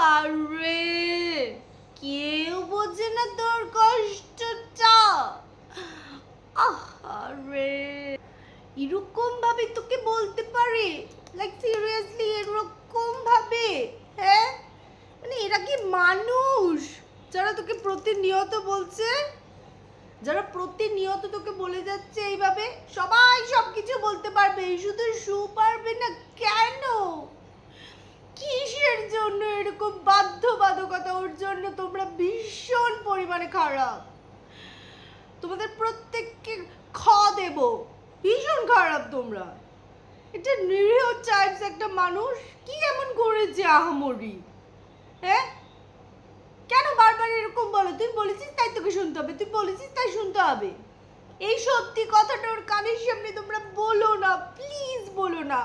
আহারে কেউ বোঝে না তোর কষ্টটা। আহারে এরকম ভাবে তোকে বলতে পারে? লাইক সিরিয়াসলি এরকম ভাবে হ্যাঁ? মানে এরা কি মানুষ? যারা তোকে প্রতিনিয়ত বলছে? যারা প্রতিনিয়ত তোকে বলে যাচ্ছে এইভাবে? সবাই সব কিছু বলতে পারবে, শুধু শু পারবে না কেন? কিসের জন্য এরকম বাধ্যবাধকতা? ওর জন্য তোমরা ভীষণ পরিমাণে খারাপ। তোমাদের প্রত্যেককে খ দেব। ভীষণ খারাপ তোমরা। এটা নিরীহ চাইল্ডস একটা মানুষ কি এমন করেছে আহামরি? হ্যাঁ? কেন বারবার এরকম বলো? তুই বলেছিস তাই তোকে শুনতে হবে। তুই বলেছিস তাই শুনতে হবে। এই সত্যি কথাটা ওর কানের সামনে তোমরা বলো না প্লিজ বলো না।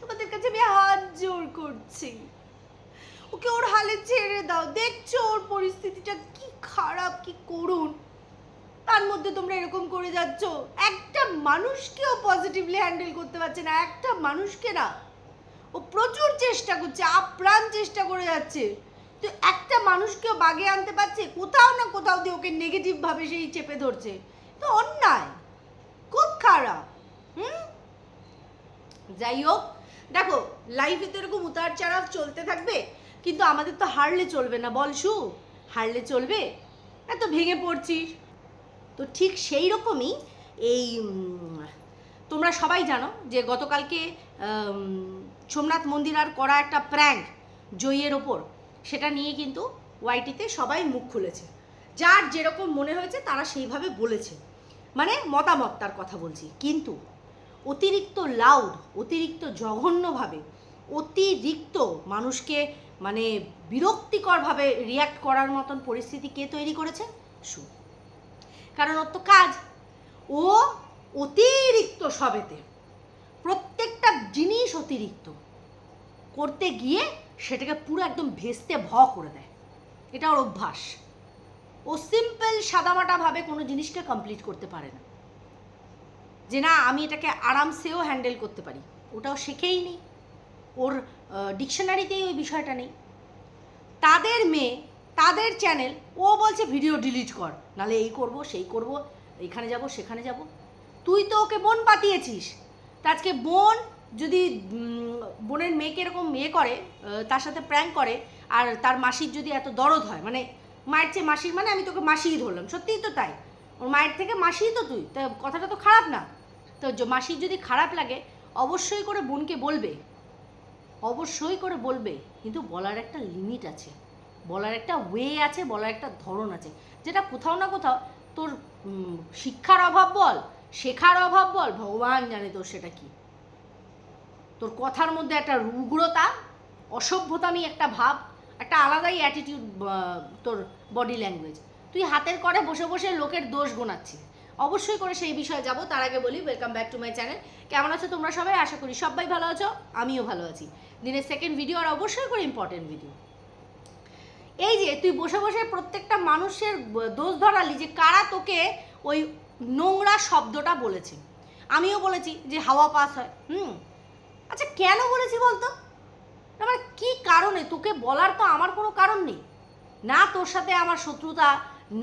তোমাদের কাছে আমি হাত জোর করছি। ওকে ওর হালে ছেড়ে দাও। দেখছ ওর পরিস্থিতিটা কি খারাপ, কি করুন তার মধ্যে তোমরা এরকম করে যাচ্ছ। একটা মানুষকেও পজিটিভলি হ্যান্ডেল করতে পারছে না, একটা মানুষকে না। ও প্রচুর চেষ্টা করছে, আপ্রাণ চেষ্টা করে যাচ্ছে। তো একটা মানুষকেও বাগে আনতে পারছে, কোথাও না কোথাও দিয়ে ওকে নেগেটিভ ভাবে সেই চেপে ধরছে। তো অন্যায়। খুব খারাপ, হুম? যাই হোক, দেখো লাইফে তো এরকম উতার চাড়াও চলতে থাকবে, কিন্তু আমাদের তো হারলে চলবে না, বল শু হারলে চলবে? এত ভেঙে পড়ছিস। তো ঠিক সেই রকমই এই তোমরা সবাই জানো যে গতকালকে সোমনাথ মন্দির আর করা একটা প্র্যাঙ্ক জইয়ের ওপর। সেটা নিয়ে কিন্তু ওয়াইটিতে সবাই মুখ খুলেছে। যার যেরকম মনে হয়েছে, তারা সেইভাবে বলেছে। মানে মতামত তার কথা বলছি। কিন্তু অতিরিক্ত লাউড অতিরিক্ত জঘন্যভাবে, অতিরিক্ত মানুষকে মানে বিরক্তিকরভাবে রিয়াক্ট করার মতন পরিস্থিতি কে তৈরি করেছে? সু। কারণ ওর তো কাজ। ও অতিরিক্ত সবেতে, প্রত্যেকটা জিনিস অতিরিক্ত করতে গিয়ে সেটাকে পুরো একদম ভেস্তে ভ করে দেয়। এটা ওর অভ্যাস। ও সিম্পল সাদামাটাভাবে কোনো জিনিসকে কমপ্লিট করতে পারে না। যে না, আমি এটাকে আরামসেও হ্যান্ডেল করতে পারি। ওটাও শেখেই নি ওর ডিকশনারিতেই ওই বিষয়টা নেই। তাদের মেয়ে, তাদের চ্যানেল ও বলছে ভিডিও ডিলিট কর। নালে এই করব, সেই করব এখানে যাব, সেখানে যাব। তুই তো ওকে বোন পাতিয়েছিস। তা আজকে বোন যদি বোনের মেয়েকে এরকম মেয়ে করে তার সাথে প্র্যাঙ্ক করে, আর তার মাসির যদি এত দরদ হয় মানে মায়ের চেয়ে মাসির মানে আমি তোকে মাসিই ধরলাম। সত্যিই তো তাই। ওর মায়ের থেকে মাসিই তো তুই। তা কথাটা তো খারাপ না। তো মাসির যদি খারাপ লাগে, অবশ্যই করে বোনকে বলবে। অবশ্যই করে বলবে। কিন্তু বলার একটা লিমিট আছে। বলার একটা ওয়ে আছে, বলার একটা ধরন আছে। যেটা কোথাও না কোথাও তোর শিক্ষার অভাব বল, শেখার অভাব বল, ভগবান জানে তোর সেটা কি। তোর কথার মধ্যে একটা উগ্রতা অসভ্যতামি একটা ভাব একটা আলাদাই অ্যাটিটিউড তোর বডি ল্যাঙ্গুয়েজ তুই হাতের করে বসে বসে লোকের দোষ গোনাচ্ছিস। অবশ্যই করে সেই বিষয়ে যাব, তার আগে বলি welcome back to my channel কেমন আছো তোমরা সবাই? আশা করি সবাই ভালো আছো, আমিও ভালো আছি। দিনের সেকেন্ড ভিডিও আর অবশ্যই করে ইম্পর্টেন্ট ভিডিও এই যে, তুই বসে বসে প্রত্যেকটা মানুষের দোষ ধরালি যে কারা তোকে ওই নোংরা শব্দটা বলেছে। আমিও বলেছি যে হাওয়া পাস হয়। হুম। আচ্ছা কেন বলেছি বলতো? মানে কি কারণে? তোকে বলার তো আমার কোনো কারণ নেই। না তোর সাথে আমার শত্রুতা,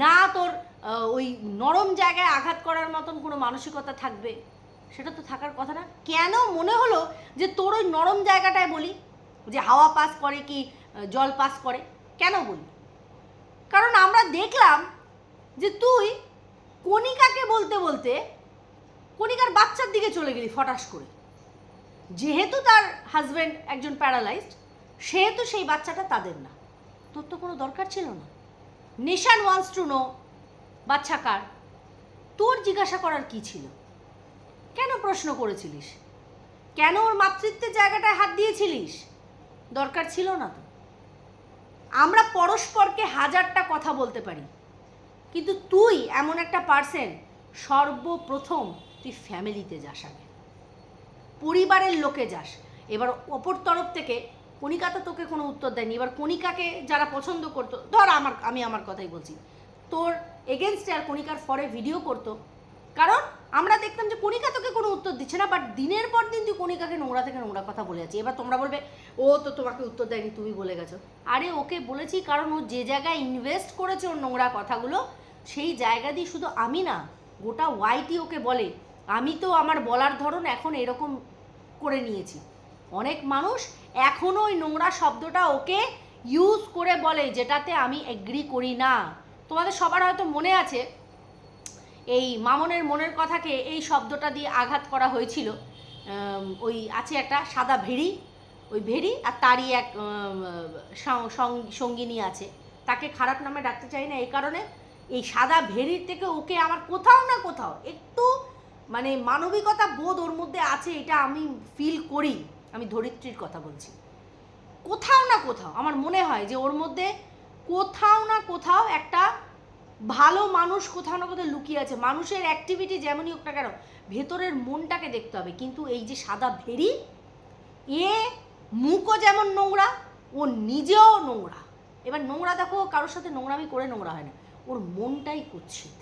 না তোর ওই নরম জায়গায় আঘাত করার মতন কোনো মানসিকতা থাকবে। সেটা তো থাকার কথা না। কেন মনে হলো যে তোর ওই নরম জায়গাটায় বলি? যে হাওয়া পাস করে কি জল পাস করে? কেন বলি? কারণ আমরা দেখলাম যে তুই কণিকাকে বলতে বলতে কণিকার বাচ্চার দিকে চলে গেলি ফটাস করে। যেহেতু তার হাজব্যান্ড একজন প্যারালাইজড সেহেতু সেই বাচ্চাটা তাদের না। তোর তো কোনো দরকার ছিল না। নেশান ওয়ান্টস টু নো বাচ্চা কার? তোর জিজ্ঞাসা করার কি ছিল? কেন প্রশ্ন করেছিলিস? কেন ওর মাতৃত্বের জায়গাটায় হাত দিয়েছিলিস? দরকার ছিল না তো। আমরা পরস্পরকে হাজারটা কথা বলতে পারি, কিন্তু তুই এমন একটা পার্সন সর্বপ্রথম তুই ফ্যামিলিতে যাস আগে। পরিবারের লোকে যাস। এবার অপর তরফ থেকে কণিকা তো তোকে কোনো উত্তর দেয়নি। এবার কণিকাকে যারা পছন্দ করতো, ধর আমার, আমি আমার কথাই বলছি। তোর এগেনস্টে আর কণিকার ফরে ভিডিও করতো। কারণ আমরা দেখতাম যে কণিকা তোকে কোনো উত্তর দিচ্ছে না বাট দিনের পর দিন তুই কণিকাকে নোংরা থেকে নোংরা কথা বলে যাচ্ছি এবার তোমরা বলবে, ও তো তোমাকে উত্তর দেয়নি, তুমি বলে গেছো। আরে ওকে বলেছি কারণ ও যে জায়গায় ইনভেস্ট করেছে ওর নোংরা কথাগুলো, সেই জায়গা দিয়ে শুধু আমি না, গোটা ওয়াইটি ওকে বলে আমি তো আমার বলার ধরন এখন এরকম করে নিয়েছি। অনেক মানুষ এখনও ওই নোংরা শব্দটা ওকে ইউজ করে বলে যেটাতে আমি এগ্রি করি না। তোমাদের সবার হয়তো মনে আছে, এই মামনের মনের কথাকে এই শব্দটা দিয়ে আঘাত করা হয়েছিল। ওই আছে একটা সাদা ভেড়ি, ওই ভেড়ি আর তারই এক সঙ্গিনী আছে। তাকে খারাপ নামে ডাকতে চাই না এই কারণে এই সাদা ভেড়ির থেকে ওকে আমার কোথাও না কোথাও একটু মানে মানবিকতা বোধ ওর মধ্যে আছে, এটা আমি ফিল করি। আমি ধরিত্রীর কথা বলছি। কোথাও না কোথাও, আমার মনে হয় যে ওর মধ্যে কোথাও না কোথাও একটা ভালো মানুষ কোথাও না কোথাও লুকিয়ে আছে। মানুষের অ্যাক্টিভিটি যেমনই হোক না কেন, ভেতরের মনটাকে দেখতে হবে। কিন্তু এই যে সাদা ভেরি, এ মুখও যেমন নোংরা, ও নিজেও নোংরা। এবার নোংরা দেখো, কারোর সাথে নোংরামি করে নোংরা হয় না। ওর মনটাই কুৎসিত।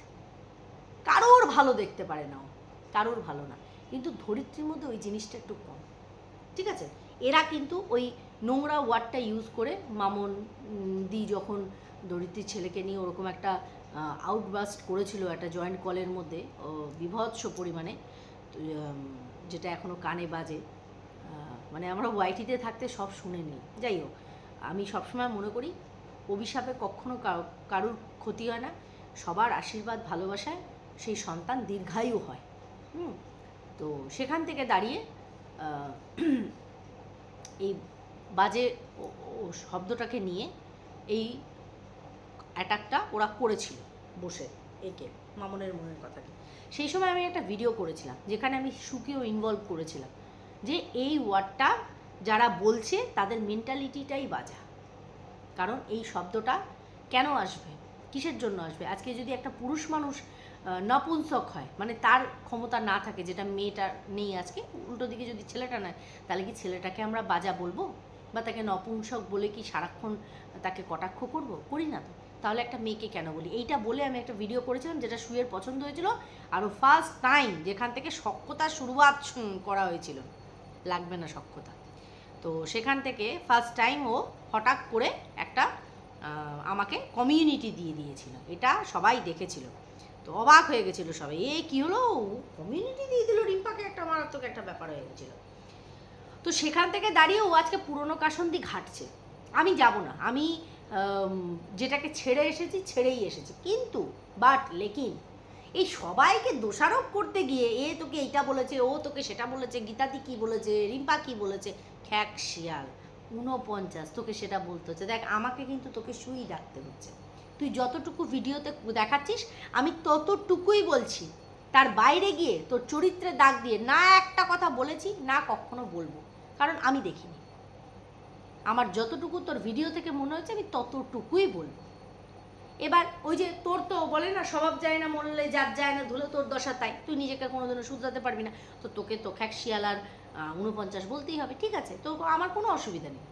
কারোর ভালো দেখতে পারে না ও। কারোর ভালো না। কিন্তু ধরিত্রীর মধ্যে ওই জিনিসটা একটু কম। ঠিক আছে? এরা কিন্তু ওই নোংরা ওয়ার্ডটা ইউজ করে মামন দি যখন ধরিত্রীর ছেলেকে নিয়ে ওরকম একটা আউটবাস্ট করেছিল একটা জয়েন্ট কলের মধ্যে বিভৎস পরিমাণে যেটা এখনও কানে বাজে মানে আমরা ওয়াইটিতে থাকতে সব শুনে নিই। যাই হোক, আমি সবসময় মনে করি, অভিশাপে কখনো কারো- কারুর ক্ষতি হয় না, সবার আশীর্বাদ ভালোবাসায় সেই সন্তান দীর্ঘায়ু হয়। হুম। তো সেখান থেকে দাঁড়িয়ে এই বাজে শব্দটাকে নিয়ে এই অ্যাটাকটা ওরা করেছিল বসে একে, মামনের মনের কথাকে। সেই সময় আমি একটা ভিডিও করেছিলাম, যেখানে আমি সুকেও ইনভলভ করেছিলাম, যে এই ওয়ার্ডটা যারা বলছে তাদের মেন্টালিটিটাই বাজা। কারণ এই শব্দটা কেন আসবে? কিসের জন্য আসবে? আজকে যদি একটা পুরুষ মানুষ নপুংসক হয়। মানে তার ক্ষমতা না থাকে, যেটা মেয়েটার নেই আজকে, উল্টো দিকে যদি ছেলেটা নেয়, তাহলে কি ছেলেটাকে আমরা বাজা বলব? বা তাকে নপুংসক বলে কি সারাক্ষণ তাকে কটাক্ষ করব? করি না তো। তাহলে একটা মেয়েকে কেন বলি? এইটা বলে আমি একটা ভিডিও করেছিলাম, যেটা সুয়ের পছন্দ হয়েছিল আরও ফার্স্ট টাইম যেখান থেকে সক্ষতার শুরুয়াত করা হয়েছিল। লাগবে না সক্ষতা তো সেখান থেকে ফার্স্ট টাইম ও হঠাৎ করে একটা আমাকে কমিউনিটি দিয়ে দিয়েছিল। এটা সবাই দেখেছিল। তো অবাক হয়ে গেছিল সবাই। এ কী হলো? কমিউনিটি দিয়ে দিল রিম্পাকে একটা মারাত্মক একটা ব্যাপার হয়ে গেছিল। তো সেখান থেকে দাঁড়িয়ে ও আজকে পুরনো কাসন্দি ঘাটছে। আমি যাব না। আমি যেটাকে ছেড়ে এসেছি, ছেড়েই এসেছি। কিন্তু বাট লেকিন, এই সবাইকে দোষারোপ করতে গিয়ে এ তোকে এইটা বলেছে, ও তোকে সেটা বলেছে, গীতাদি কি বলেছে, রিম্পা কি বলেছে, খ্যাক শিয়াল, ঊনপঞ্চাশ, তোকে সেটা বলতে হচ্ছে। দেখ, আমাকে কিন্তু তোকে শুই ডাকতে হচ্ছে। তুই যতটুকু ভিডিওতে দেখাচ্ছিস, আমি ততটুকুই বলছি। তার বাইরে গিয়ে তোর চরিত্রে দাগ দিয়ে না একটা কথা বলেছি, না কখনো বলব। কারণ আমি দেখিনি। আমার যতটুকু তোর ভিডিও থেকে মনে হচ্ছে আমি ততটুকুই বলব। এবার ওই যে তোর তো বলে না, স্বভাব যায় না, মরলে যার যায় না, ধুলে তোর দশা, তাই তুই নিজেকে কোনোদিনও শুধরাতে পারবি না। তো তোকে তো খ্যাক, শিয়াল আর উনপঞ্চাশ বলতেই হবে, ঠিক আছে? তো আমার কোনো অসুবিধা নেই।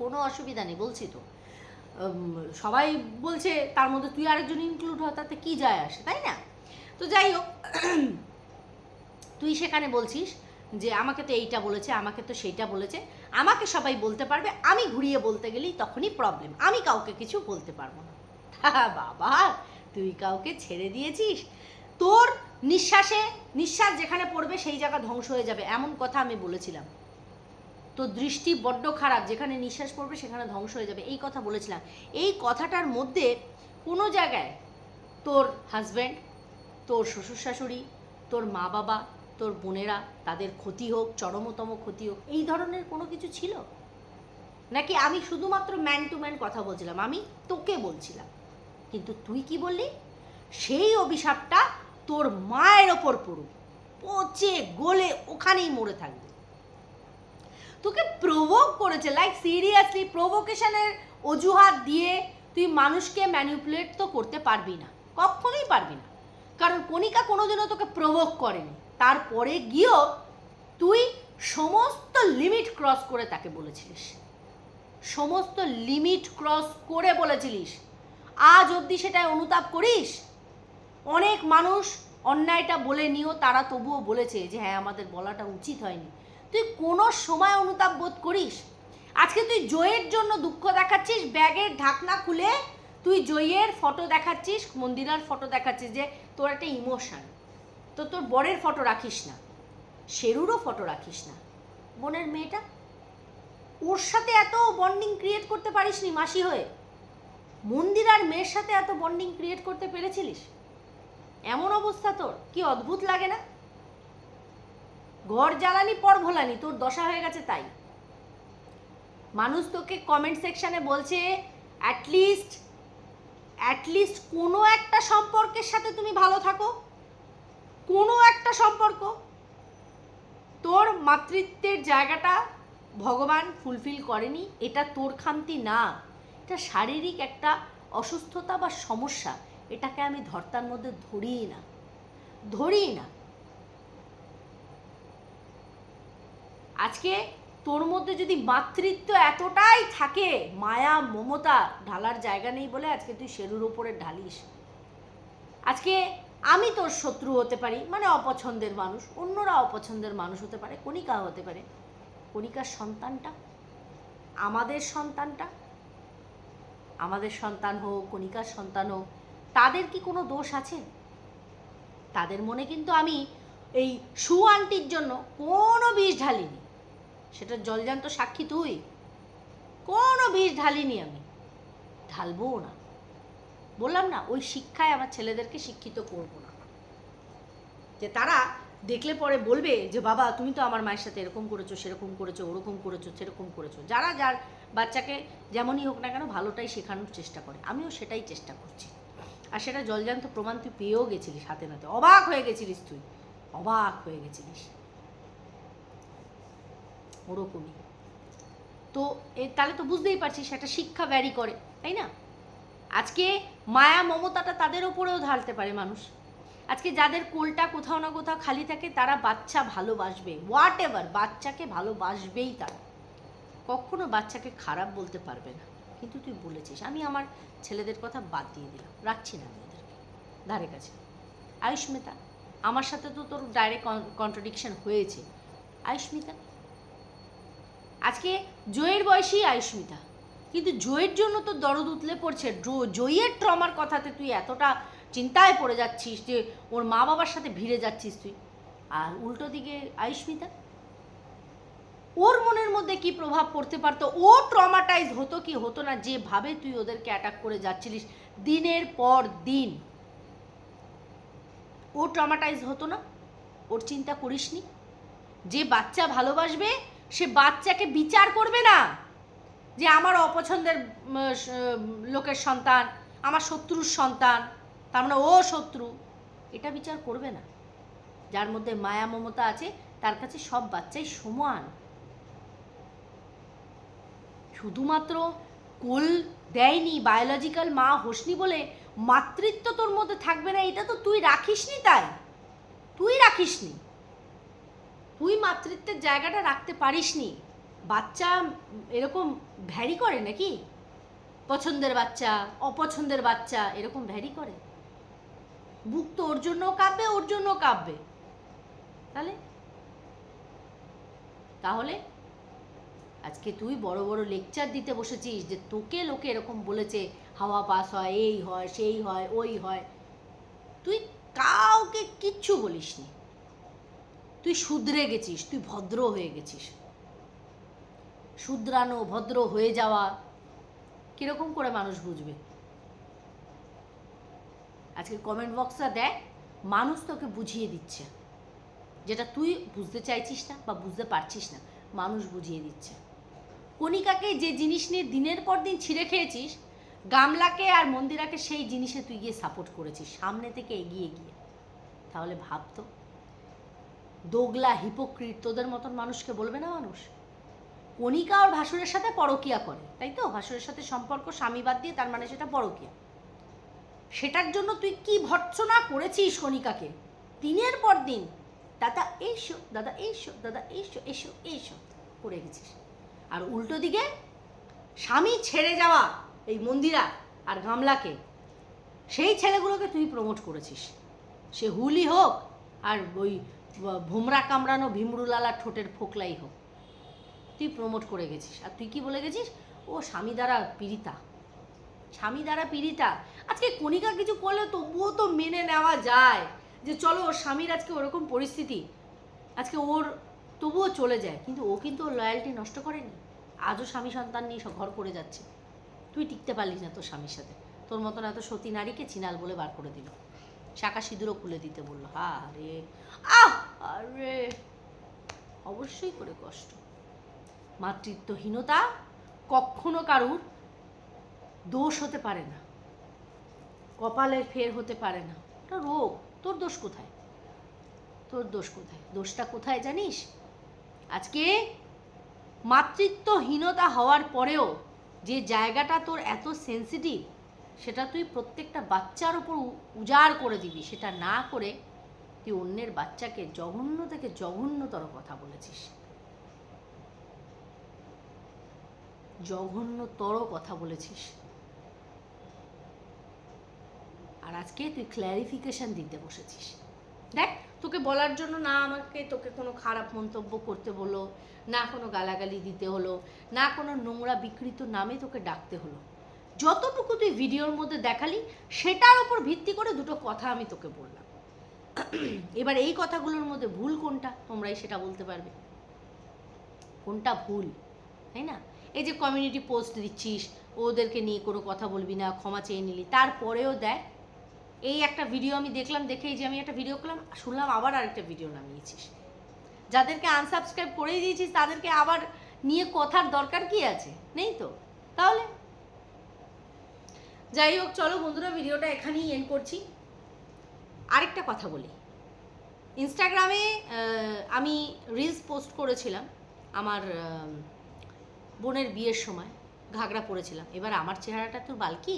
কোনো অসুবিধা নেই, বলছি তো। সবাই বলছে তার মধ্যে তুই আরেকজন ইনক্লুড হয় তাতে কী যায় আসে তাই না? তো যাই হোক তুই সেখানে বলছিস যে আমাকে তো এইটা বলেছে আমাকে তো সেইটা বলেছে। আমাকে সবাই বলতে পারবে আমি ঘুরিয়ে বলতে গেলেই তখনই প্রবলেম আমি কাউকে কিছু বলতে পারব না। হা, বাবা তুই কাউকে ছেড়ে দিয়েছিস? তোর নিঃশ্বাসে নিঃশ্বাস যেখানে পড়বে সেই জায়গা ধ্বংস হয়ে যাবে এমন কথা আমি বলেছিলাম। তোর দৃষ্টি বড্ড খারাপ, যেখানে নিঃশ্বাস পড়বে সেখানে ধ্বংস হয়ে যাবে, এই কথা বলেছিলাম। এই কথাটার মধ্যে কোনো জায়গায় তোর হাজব্যান্ড তোর শ্বশুর শাশুড়ি তোর মা বাবা, তোর বোনেরা তাদের ক্ষতি হোক, চরমতম ক্ষতি হোক, এই ধরনের কোনো কিছু ছিল? নাকি আমি শুধুমাত্র ম্যান টু ম্যান কথা বলছিলাম, আমি তোকে বলছিলাম। কিন্তু তুই কি বললি? সেই অভিশাপটা তোর মায়ের ওপর পড়ুক, পচে গলে ওখানেই মরে থাকবে। তোকে প্রভোক করেছে লাইক সিরিয়াসলি প্রভোকেশনের অজুহাত দিয়ে তুই মানুষকে ম্যানিপুলেট তো করতে পারবি না, কখনোই পারবি না। কারণ কণিকা কোনোদিনও তোকে প্রভোক করেনি। তারপরে গিয়েও তুই সমস্ত লিমিট ক্রস করে তাকে বলেছিলিস। সমস্ত লিমিট ক্রস করে বলেছিলিস। আজ অবধি সেটাই অনুতাপ করিস। অনেক মানুষ অন্যায়টা বলে নিও তারা তবুও বলেছে যে হ্যাঁ আমাদের বলাটা উচিত হয়নি। তুই কোনো সময় অনুতাপ বোধ করিস? আজকে তুই জয়ের জন্য দুঃখ দেখাচ্ছিস, ব্যাগের ঢাকনা খুলে তুই জয়ের ফটো দেখাচ্ছিস, মন্দিরার ফটো দেখাচ্ছিস যে তোর একটা ইমোশন। তো তোর বরের ফটো রাখিস না, শেরুরও ফটো রাখিস না, বোনের মেয়েটা। ওর সাথে এত বন্ডিং ক্রিয়েট করতে পারিসনি মাসি হয়ে? মন্দির আর মেয়ের সাথে এত বন্ডিং ক্রিয়েট করতে পেরেছিলিস? এমন অবস্থা তোর, কি অদ্ভুত লাগে না? ঘর জ্বালানি, পর ভোলানি, তোর দশা হয়ে গেছে তাই। মানুষ তোকে কমেন্ট সেকশনে বলছে অ্যাটলিস্ট অ্যাটলিস্ট কোনো একটা সম্পর্কের সাথে তুমি ভালো থাকো। কোনো একটা সম্পর্ক। তোর মাতৃত্বের জায়গাটা ভগবান ফুলফিল করেনি, এটা তোর খামতি না। এটা শারীরিক একটা অসুস্থতা বা সমস্যা, এটাকে আমি ধর্তার মধ্যে ধরিই না। ধরিই না। আজকে তোর মধ্যে যদি মাতৃত্ব এতটাই থাকে, মায়া, মমতা, ঢালার জায়গা নেই বলে আজকে তুই শেরুর ওপরে ঢালিস। আজকে আমি তোর শত্রু হতে পারি মানে অপছন্দের মানুষ, অন্যরা অপছন্দের মানুষ হতে পারে, কণিকা হতে পারে। কণিকার সন্তানটা? আমাদের সন্তানটা? আমাদের সন্তান হোক, কণিকার সন্তান হোক, তাদের কি কোনো দোষ আছে? তাদের মনে কিন্তু আমি এই সু আন্টির জন্য কোনো বিষ ঢালিনি। সেটা জলজান্ত সাক্ষী তুই? কোনো বিষ ঢালিনি আমি। ঢালবও না। বললাম না, ওই শিক্ষায় আমার ছেলেদেরকে শিক্ষিত করব না। যে তারা দেখলে পরে বলবে যে, বাবা, তুমি তো আমার মায়ের সাথে এরকম করেছ, সেরকম করেছ, ওরকম করেছ, সেরকম করেছ। যারা যার বাচ্চাকে যেমনই হোক না কেন ভালোটাই শেখানোর চেষ্টা করে। আমিও সেটাই চেষ্টা করছি। আর সেটা জলজান্ত প্রমাণ তুই পেয়েও গেছিলিস হাতে নাতে। অবাক হয়ে গেছিলিস তুই। অবাক হয়ে গেছিলিস। ওরকমই। তো তাহলে তো বুঝতেই পারছিস, একটা শিক্ষা ভ্যারি করে, তাই না? আজকে মায়া মমতাটা তাদের ওপরেও ঢালতে পারে মানুষ। আজকে যাদের কোলটা কোথাও না কোথাও খালি থাকে, তারা বাচ্চা ভালোবাসবে। হোয়াট এভার বাচ্চাকে ভালোবাসবেই তারা। কখনো বাচ্চাকে খারাপ বলতে পারবে না। কিন্তু তুই বলেছিস, আমি আমার ছেলেদের কথা বাদ দিয়ে দিলাম। রাখছি না আমি ওদেরকে। ধারে কাছে। আয়ুষ্মিতা, আমার সাথে তো তোর ডাইরেক্ট কন্ট্রাডিকশন হয়েছে। আয়ুষ্মিতা আজকে জয়ের বয়সী আয়ুষ্মিতা কিন্তু জয়ের জন্য তো দরদ উতলে পড়ছে। জয়ের ট্রমার কথাতে তুই এতটা চিন্তায় পড়ে যাচ্ছিস যে ওর মা বাবার সাথে ভিড়ে যাচ্ছিস তুই। আর উল্টো দিকে আয়ুষ্মিতা ওর মনের মধ্যে কি প্রভাব পড়তে পারতো? ও ট্রমাটাইজ হতো কি হতো না? যেভাবে তুই ওদেরকে অ্যাটাক করে যাচ্ছিলিস দিনের পর দিন। ও ট্রমাটাইজ হতো না? ওর চিন্তা করিসনি? যে বাচ্চা ভালোবাসবে সে বাচ্চাকে বিচার করবে না যে আমার অপছন্দের লোকের সন্তান, আমার শত্রুর সন্তান, তার মানে ও শত্রু। এটা বিচার করবে না। যার মধ্যে মায়া মমতা আছে, তার কাছে সব বাচ্চাই সমান। শুধুমাত্র কোল দেয়নি বায়োলজিক্যাল মা হোসনি বলে মাতৃত্ব তোর মধ্যে থাকবে না, এটা তো তুই রাখিসনি তাই। তুই রাখিসনি। তুই মাতৃত্বের জায়গাটা রাখতে পারিসনি। বাচ্চা এরকম ভ্যারি করে নাকি? পছন্দের বাচ্চা, অপছন্দের বাচ্চা এরকম ভ্যারি করে? বুক তো ওর জন্য কাঁপবে, ওর জন্য কাঁপবে। তাহলে? তাহলে? আজকে তুই বড় বড় লেকচার দিতে বসেছিস যে তোকে লোকে এরকম বলেছে, হাওয়া পাস হয়, এই হয়, সেই হয়, ওই হয়। তুই কাউকে কিচ্ছু বলিসনি। তুই শুধরে গেছিস, তুই ভদ্র হয়ে গেছিস। শুধরানো, ভদ্র হয়ে যাওয়া, কীরকম করে মানুষ বুঝবে? আজকে কমেন্ট বক্সটা দেখ, মানুষ তোকে বুঝিয়ে দিচ্ছে। যেটা তুই বুঝতে চাইছিস না বা বুঝতে পারছিস না, মানুষ বুঝিয়ে দিচ্ছে। কণিকাকে যে জিনিস নিয়ে দিনের পর দিন ছিঁড়ে খেয়েছিস, গামলাকে আর মন্দিরাকে সেই জিনিসে তুই গিয়ে সাপোর্ট করেছিস, সামনে থেকে এগিয়ে গিয়ে। তাহলে ভাবতো দোগলা হিপোক্রিট তোদের মতন মানুষকে বলবে না মানুষ? কণিকা ওর ভাসুরের সাথে পরকিয়া করে, তাই তো? ভাসুরের সাথে সম্পর্ক স্বামী বাদ দিয়ে তার মানে সেটা পরকিয়া। সেটার জন্য তুই কি ভর্ৎসনা করেছিস কণিকাকে? দিনের পর দিন, দাদা এইসো দাদা এইসো দাদা এইসো এসো এইসো করে গেছিস। আর উল্টো দিকে, স্বামী ছেড়ে যাওয়া এই মন্দিরা আর গামলাকে, সেই ছেলেগুলোকে তুই প্রমোট করেছিস। সে হুলি হোক আর ওই ভোমরা কামড়ানো ভীমরুলালা ঠোঁটের ফোকলাই হোক। তুই প্রমোট করে গেছিস। আর তুই কি বলে গেছিস? ও স্বামী দ্বারা পীড়িতা। স্বামী দ্বারা পীড়িতা। আজকে কণিকা কিছু করলে তবুও তো মেনে নেওয়া যায়। যে চলো, ওর স্বামীর আজকে ওরকম পরিস্থিতি। আজকে ওর তবুও চলে যায়। কিন্তু ও কিন্তু ওর লয়্যালটি নষ্ট করেনি। আজও স্বামী সন্তান নিয়ে ঘর করে যাচ্ছে। তুই টিকতে পারলিস না তোর স্বামীর সাথে। তোর মতন এত সতী নারীকে চিনাল বলে বার করে দিল। শাখা সিঁদুরও খুলে দিতে বলল। হা রে আহ আরে অবশ্যই করে কষ্ট। মাতৃত্বহীনতা কখনো কারুর দোষ হতে পারে না। কপালের ফের হতে পারে না। ওটা রোগ। তোর দোষ কোথায়? তোর দোষ কোথায়? দোষটা কোথায় জানিস? আজকে মাতৃত্বহীনতা হওয়ার পরেও যে জায়গাটা তোর এত সেন্সিটিভ সেটা তুই প্রত্যেকটা বাচ্চার উপর উজাড় করে দিবি। সেটা না করে তুই অন্যের বাচ্চাকে জঘন্য থেকে জঘন্যতর কথা বলেছিস। জঘন্যতর কথা বলেছিস। আর আজকে তুই ক্ল্যারিফিকেশন দিতে বসেছিস। দেখ, তোকে বলার জন্য না আমাকে তোকে কোনো খারাপ মন্তব্য করতে বলো না কোনো গালাগালি দিতে হলো, না কোনো নোংরা বিকৃত নামে তোকে ডাকতে হলো। যতটুকু তুই ভিডিওর মধ্যে দেখালি, সেটার উপর ভিত্তি করে দুটো কথা আমি তোকে বললাম। এবার এই কথাগুলোর মধ্যে ভুল কোনটা, তোমরাই সেটা বলতে পারবে। কোনটা ভুল? তাই না? এই যে কমিউনিটি পোস্ট দিচ্ছিস, ওদেরকে নিয়ে কোনো কথা বলবি না, ক্ষমা চেয়ে নিলি। তারপরেও দেখ, এই একটা ভিডিও আমি দেখলাম দেখেই যে আমি একটা ভিডিও করলাম, শুনলাম আবার আরেকটা ভিডিও নামিয়েছিস। যাদেরকে আনসাবস্ক্রাইব করেই দিয়েছিস, তাদেরকে আবার নিয়ে কথার দরকার কি আছে? নেই তো? তাহলে যাই হোক, চলো বন্ধুরা, ভিডিওটা এখানেই এন্ড করছি। আরেকটা কথা বলি। ইনস্টাগ্রামে আমি রিলস পোস্ট করেছিলাম আমার বোনের বিয়ের সময়। ঘাগরা পরেছিলাম এবার আমার চেহারাটা তো বালকি।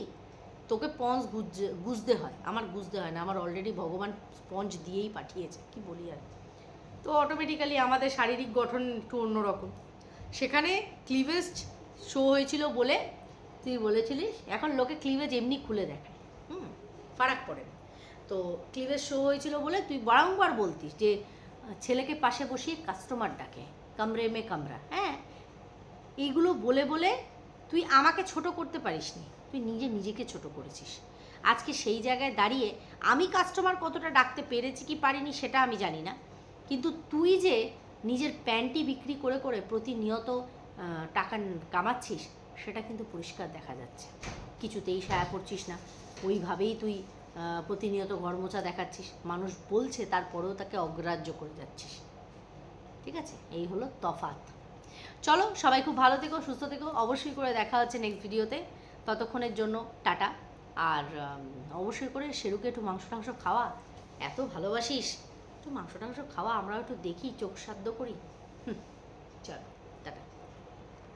তোকে পঞ্চ গুজতে গুজতে হয়। আমার গুজতে হয় না। আমার অলরেডি ভগবান স্পঞ্জ দিয়েই পাঠিয়েছে। কি বলি আর? তো অটোমেটিক্যালি আমাদের শারীরিক গঠন একটু অন্যরকম। সেখানে ক্লিভেস্ট শো হয়েছিল বলে তুই বলেছিলিস, এখন লোকে ক্লিভেজ এমনি খুলে দেখায় হুম, ফারাক পড়ে। তো ক্লিভেজ শো হয়েছিল বলে তুই বারংবার বলতিস যে, ছেলেকে পাশে বসিয়ে কাস্টমার ডাকে কামরে মে কামরা হ্যাঁ এইগুলো বলে বলে তুই আমাকে ছোট করতে পারিসনি, তুই নিজে নিজেকে ছোট করেছিস। আজকে সেই জায়গায় দাঁড়িয়ে আমি কাস্টমার কতটা ডাকতে পেরেছি কি পারিনি সেটা আমি জানি না। কিন্তু তুই যে নিজের প্যান্টি বিক্রি করে করে প্রতিনিয়ত টাকা কামাচ্ছিস সেটা কিন্তু পরিষ্কার দেখা যাচ্ছে। কিছুতেই সায়া করছিস না। ওইভাবেই তুই প্রতিনিয়ত গরমোচা দেখাচ্ছিস। মানুষ বলছে, তারপরেও তাকে অগ্রাহ্য করে যাচ্ছিস। ঠিক আছে? এই হলো তফাৎ। চলো, সবাই খুব ভালো থেকো, সুস্থ থেকো। অবশ্যই করে দেখা হচ্ছে নেক্সট ভিডিওতে ততক্ষণের জন্য টাটা। আর অবশ্যই করে সেরুকে একটু মাংস টাংস খাওয়া। এত ভালোবাসিস? একটু মাংস টাংস খাওয়া, আমরাও একটু দেখি, চোখ সাধ্য করি। চলো।